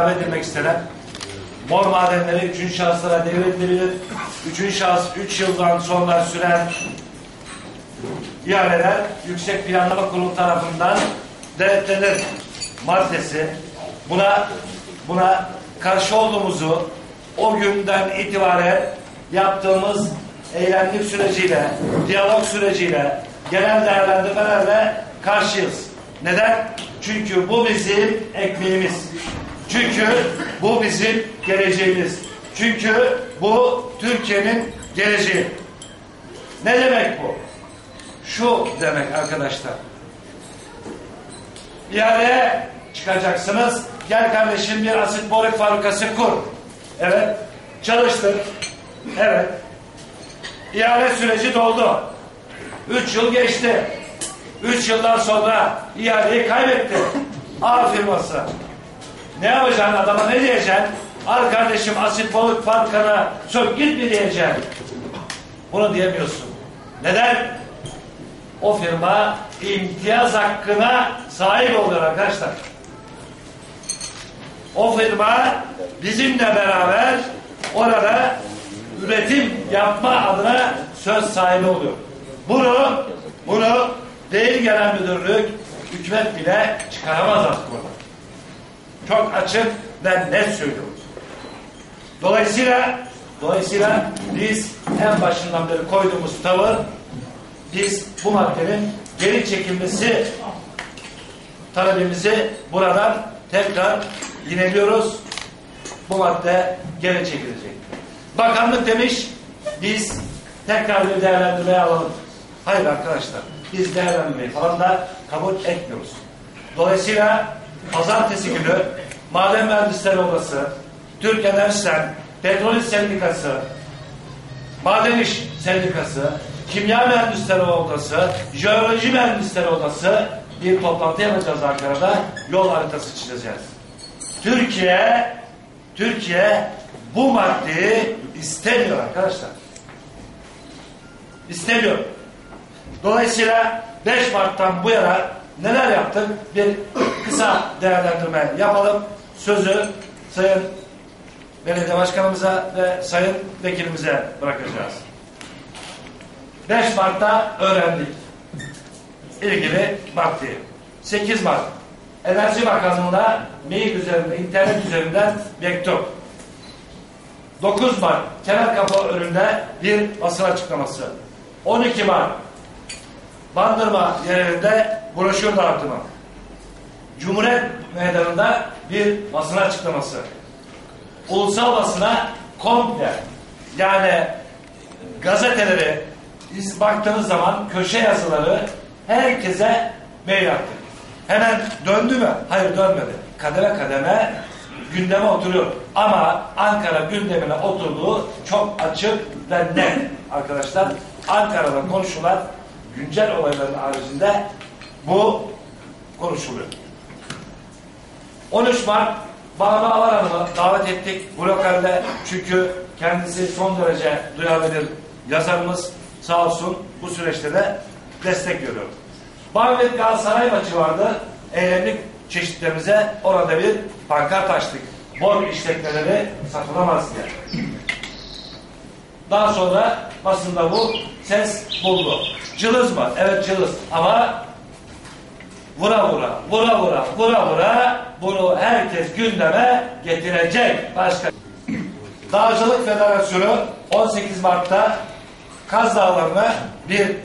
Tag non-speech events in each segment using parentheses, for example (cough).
ilave edilmek istenen mor madenleri üçüncü şahıslara devredilir. Üçüncü şahıs üç yıldan sonra süren ihaleler Yüksek Planlama Kurulu tarafından denetlenir maddesi. Buna buna karşı olduğumuzu o günden itibaren yaptığımız eylemlik süreciyle, diyalog süreciyle, genel değerlendirmelerle karşıyız. Neden? Çünkü bu bizim ekmeğimiz. Çünkü bu bizim geleceğimiz. Çünkü bu Türkiye'nin geleceği. Ne demek bu? Şu demek arkadaşlar. İhaleye çıkacaksınız. Gel kardeşim bir asit borik fabrikası kur. Evet. Çalıştır. Evet. İhale süreci doldu. Üç yıl geçti. Üç yıldan sonra ihaleyi kaybetti. A firması. Ne yapacaksın adama ne diyeceksin? Al kardeşim asit balık fabrikana sök git mi diyeceksin? Bunu diyemiyorsun. Neden? O firma imtiyaz hakkına sahip oluyor arkadaşlar. O firma bizimle beraber orada üretim yapma adına söz sahibi oluyor. Bunu bunu değil genel müdürlük hükümet bile çıkaramaz artık orada. Çok açık ve net söylüyoruz. Dolayısıyla dolayısıyla biz en başından beri koyduğumuz tavır biz bu maddenin geri çekilmesi talebimizi buradan tekrar yineliyoruz. Bu madde geri çekilecek. Bakanlık demiş biz tekrar bir değerlendirmeye alalım. Hayır arkadaşlar biz değerlendirmeyi falan da kabul etmiyoruz. Dolayısıyla pazartesi günü Maden Mühendisleri Odası, Türk Enerjisen, Petrol Sendikası, Maden İş Sendikası, Kimya Mühendisleri Odası, Jeoloji Mühendisleri Odası bir toplantı yapacağız Ankara'da. Yol haritası çizeceğiz. Türkiye Türkiye bu maddeyi istemiyor arkadaşlar. İstemiyor. Dolayısıyla 5 Mart'tan bu yana neler yaptık? Bir kısa değerlendirme yapalım. Sözü Sayın Belediye Başkanımıza ve Sayın Vekilimize bırakacağız. 5 Mart'ta öğrendik. ilgili maddeyi. 8 Mart Enerji Bakanlığı'na mail üzerinde, internet üzerinden mektup. 9 Mart kenar kapı önünde bir basın açıklaması. 12 Mart Bandırma yerinde broşür dağıtımı. Cumhuriyet Meydanı'nda bir basın açıklaması. Ulusal basına komple yani gazeteleri iz baktığınız zaman köşe yazıları herkese mail attık. Hemen döndü mü? Hayır dönmedi. Kademe kademe gündeme oturuyor. Ama Ankara gündemine oturduğu çok açık ve net arkadaşlar. Ankara'da konuşulan güncel olayların haricinde bu konuşuluyor. 13 Mart Banu Avar Hanım'ı davet ettik bu lokalde. Çünkü kendisi son derece duyarlı bir yazarımız sağ olsun bu süreçte de destek görüyor. Bahmet Galatasaray maçı vardı. Eylemlik çeşitlerimize orada bir pankart açtık. Bor işletmeleri satılamaz diye. Daha sonra basında bu ses buldu. Cılız mı? Evet cılız. Ama vura vura, vura vura, vura vura bunu herkes gündeme getirecek. Başka. Dağcılık Federasyonu 18 Mart'ta Kaz Dağları'na bir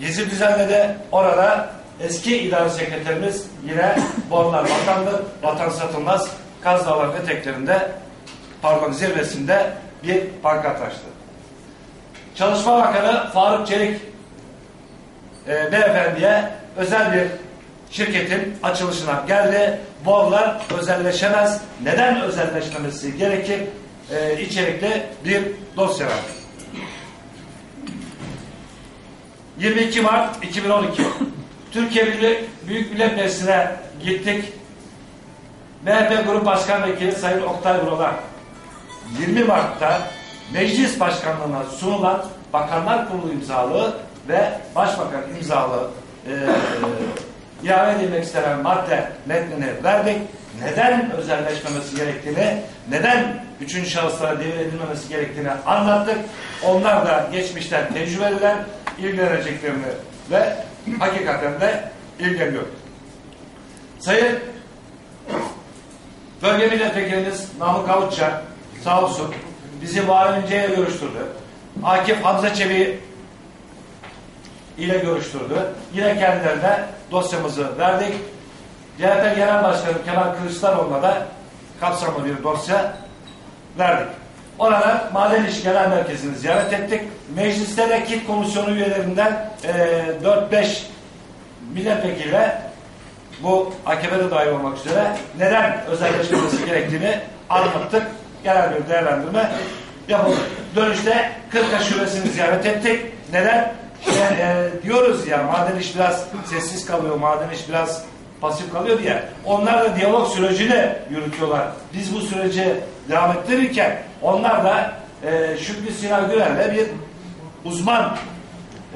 gezi düzenledi. Orada eski idare sekreterimiz yine borlar vatandı, vatan satılmaz. Kaz Dağları eteklerinde pardon zirvesinde bir pankart açtı. Çalışma Bakanı Faruk Çelik e, beyefendiye özel bir şirketin açılışına geldi. Borlar özelleşemez. Neden özelleşmemesi gerekir? E, içerikli bir dosya var. 22 Mart 2012 (coughs) Türkiye Büyük Millet Meclisi'ne gittik. MHP Grup Başkan Vekili Sayın Oktay Vural 20 Mart'ta meclis başkanlığına sunulan Bakanlar Kurulu imzalı ve Başbakan imzalı e, e, ihale edilmek istenen madde metnini verdik. neden özelleşmemesi gerektiğini, neden üçüncü şahıslara devredilmemesi gerektiğini anlattık. Onlar da geçmişten tecrübeliler, ilgileneceklerini ve hakikaten de ilgileniyor. Sayın Bölge Milletvekilimiz Namık Avutça sağ olsun bizi Muharrem İnce'ye görüştürdü. Akif Hamza Çebi ile görüştürdü. Yine kendilerine dosyamızı verdik. CHP Genel Başkanı Kemal Kılıçdaroğlu'na da kapsamlı bir dosya verdik. Orada Maden İş Genel Merkezi'ni ziyaret ettik. Mecliste de KİT Komisyonu üyelerinden e, 4-5 milletvekiliyle bu AKP'de dahil olmak üzere neden özelleşmesi gerektiğini anlattık. Genel bir değerlendirme yapıldı. Dönüşte Kırka Şubesi'ni ziyaret ettik. Neden? E, e, diyoruz ya maden iş biraz sessiz kalıyor, maden iş biraz pasif kalıyor diye. Onlar da diyalog sürecini yürütüyorlar. Biz bu süreci devam ettirirken onlar da e, Şükrü Sinan Güler'le bir uzman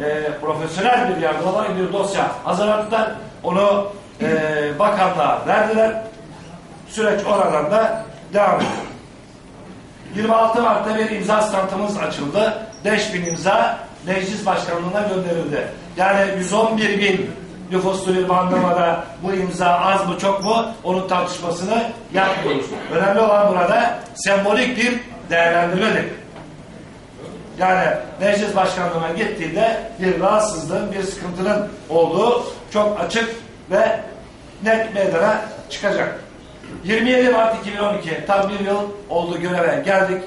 e, profesyonel bir yargılama bir dosya hazırladılar. Onu e, bakanlığa verdiler. Süreç oradan da devam ediyor. 26 Mart'ta bir imza standımız açıldı. 5000 imza meclis başkanlığına gönderildi. Yani 111 bin nüfuslu bir bandamada bu imza az mı çok mu onun tartışmasını yapmıyoruz. Önemli olan burada sembolik bir değerlendirmedir. Yani meclis başkanlığına gittiğinde bir rahatsızlığın, bir sıkıntının olduğu çok açık ve net meydana çıkacak. 27 Mart 2012 tam bir yıl oldu göreve geldik.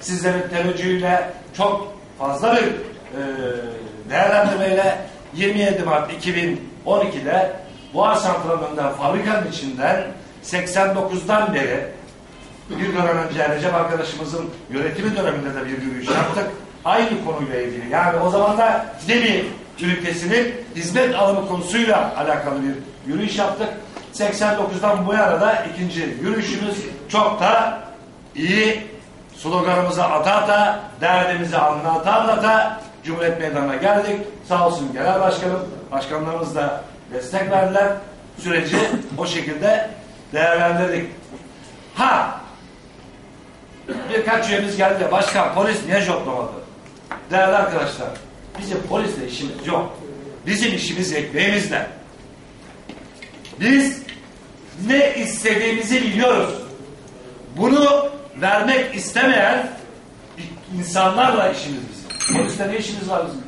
Sizlerin teveccühüyle çok fazla bir değerlendirmeyle 27 Mart 2012'de Buhar Santralı'ndan fabrikanın içinden 89'dan beri bir dönem önce Recep arkadaşımızın yönetimi döneminde de bir yürüyüş yaptık. Aynı konuyla ilgili. Yani o zaman da Demi ülkesinin hizmet alımı konusuyla alakalı bir yürüyüş yaptık. 89'dan bu yana da ikinci yürüyüşümüz çok da iyi sloganımızı ata ata, derdimizi anlata anlata Cumhuriyet Meydanı'na geldik. Sağ olsun Genel Başkanım, başkanlarımız da destek verdiler. Süreci o şekilde değerlendirdik. Ha! Birkaç üyemiz geldi. Başkan polis niye joplamadı? Değerli arkadaşlar, bizim polisle işimiz yok. Bizim işimiz ekmeğimizle. Biz ne istediğimizi biliyoruz. Bunu vermek istemeyen insanlarla işimiz bizim. Polisle ne işimiz var bizim?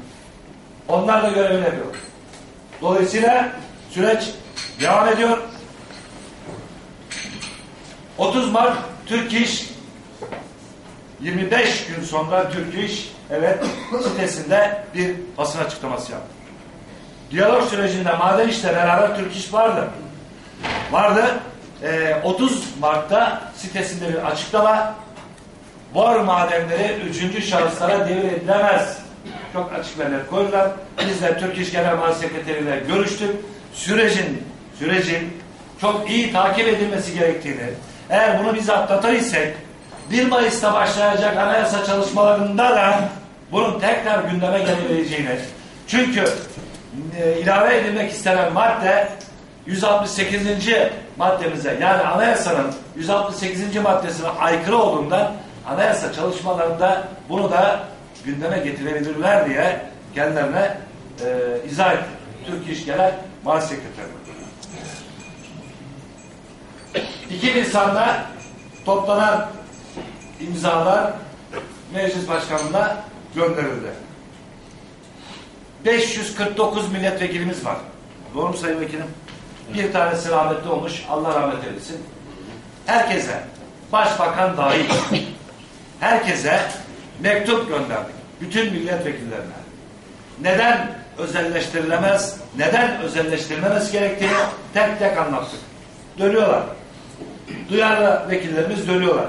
Onlar da görevini yapıyor. Dolayısıyla süreç devam ediyor. 30 Mart Türk İş 25 gün sonra Türk İş evet sitesinde bir basın açıklaması yaptı. Diyalog sürecinde maden işle beraber Türk İş vardı. Vardı. Ee, 30 Mart'ta sitesinde bir açıklama bor madenleri üçüncü şahıslara devredilemez. Çok açık ve net koydular. Biz de Türk İş Genel Müdür Sekreteriyle görüştük. Sürecin sürecin çok iyi takip edilmesi gerektiğini, eğer bunu biz atlatır isek 1 Mayıs'ta başlayacak anayasa çalışmalarında da bunun tekrar gündeme gelebileceğini çünkü e, ilave edilmek istenen madde 168. maddemize yani anayasanın 168. maddesine aykırı olduğundan anayasa çalışmalarında bunu da gündeme getirebilirler diye kendilerine e, izah etti. Türk İş Genel Mali Sekreteri. 2 Nisan'da toplanan imzalar meclis başkanlığına gönderildi. 549 milletvekilimiz var. Doğru mu Sayın Vekilim? Bir tanesi rahmetli olmuş. Allah rahmet eylesin. Herkese, başbakan dahil, herkese mektup gönderdik. Bütün milletvekillerine. Neden özelleştirilemez, neden özelleştirilmemesi gerektiğini tek tek anlattık. Dönüyorlar. Duyarlı vekillerimiz dönüyorlar.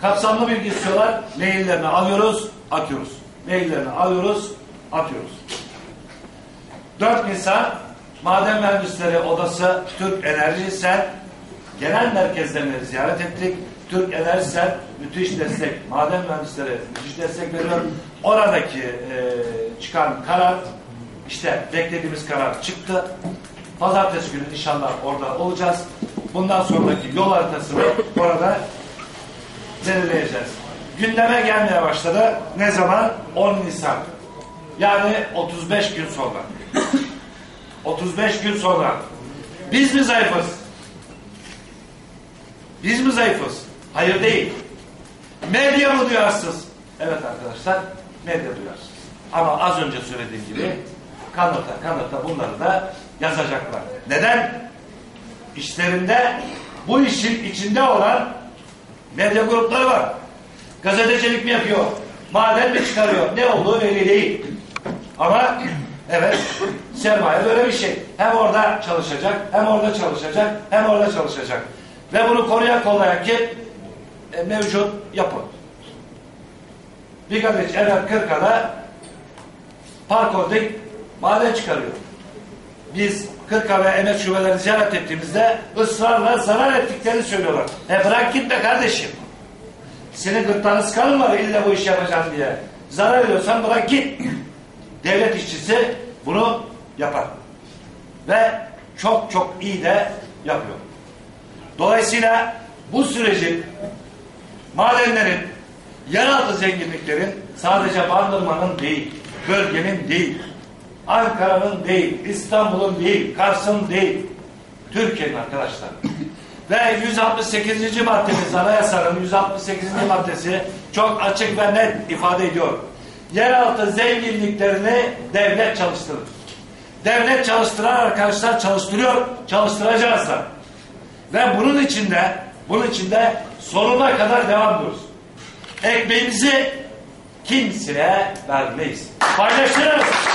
Kapsamlı bilgi istiyorlar. Maillerini alıyoruz, atıyoruz. Maillerini alıyoruz, atıyoruz. 4 Nisan Maden Mühendisleri Odası Türk Enerji Sen genel merkezlerini ziyaret ettik. Türk Enerji müthiş destek, maden mühendisleri müthiş destek veriyor. Oradaki e, çıkan karar, işte beklediğimiz karar çıktı. Pazartesi günü inşallah orada olacağız. bundan sonraki yol haritasını orada belirleyeceğiz. Gündeme gelmeye başladı. Ne zaman? 10 Nisan. Yani 35 gün sonra. 35 gün sonra. Biz mi zayıfız? Biz mi zayıfız? Hayır değil. Medya mı duyarsız? Evet arkadaşlar, medya duyarsız. Ama az önce söylediğim gibi kanıta kanıta bunları da yazacaklar. Neden? İşlerinde bu işin içinde olan medya grupları var. Gazetecilik mi yapıyor? Maden mi çıkarıyor? Ne olduğu belli değil. Ama evet sermaye böyle bir şey. Hem orada çalışacak, hem orada çalışacak, hem orada çalışacak. Ve bunu koruyan kollayan kim? E, mevcut yapı. Bigadiç Enver Kırka'da Park Holding maden çıkarıyor. Biz Kırka ve Emek Şubelerini ziyaret ettiğimizde ısrarla zarar ettiklerini söylüyorlar. E bırak gitme kardeşim. Senin gırtlağını sıkalım var illa bu işi yapacağım diye. Zarar ediyorsan bırak git. Devlet işçisi bunu yapar. Ve çok çok iyi de yapıyor. Dolayısıyla bu sürecin madenlerin, yeraltı zenginliklerin sadece Bandırma'nın değil, bölgenin değil, Ankara'nın değil, İstanbul'un değil, Kars'ın değil, Türkiye'nin arkadaşlar. (laughs) Ve 168. maddemiz anayasanın 168. maddesi çok açık ve net ifade ediyor. Yeraltı zenginliklerini devlet çalıştırır. Devlet çalıştıran arkadaşlar çalıştırıyor, çalıştıracağız da. Ve bunun içinde, bunun içinde sonuna kadar devam ediyoruz. Ekmeğimizi kimseye vermeyiz. Paylaşırız.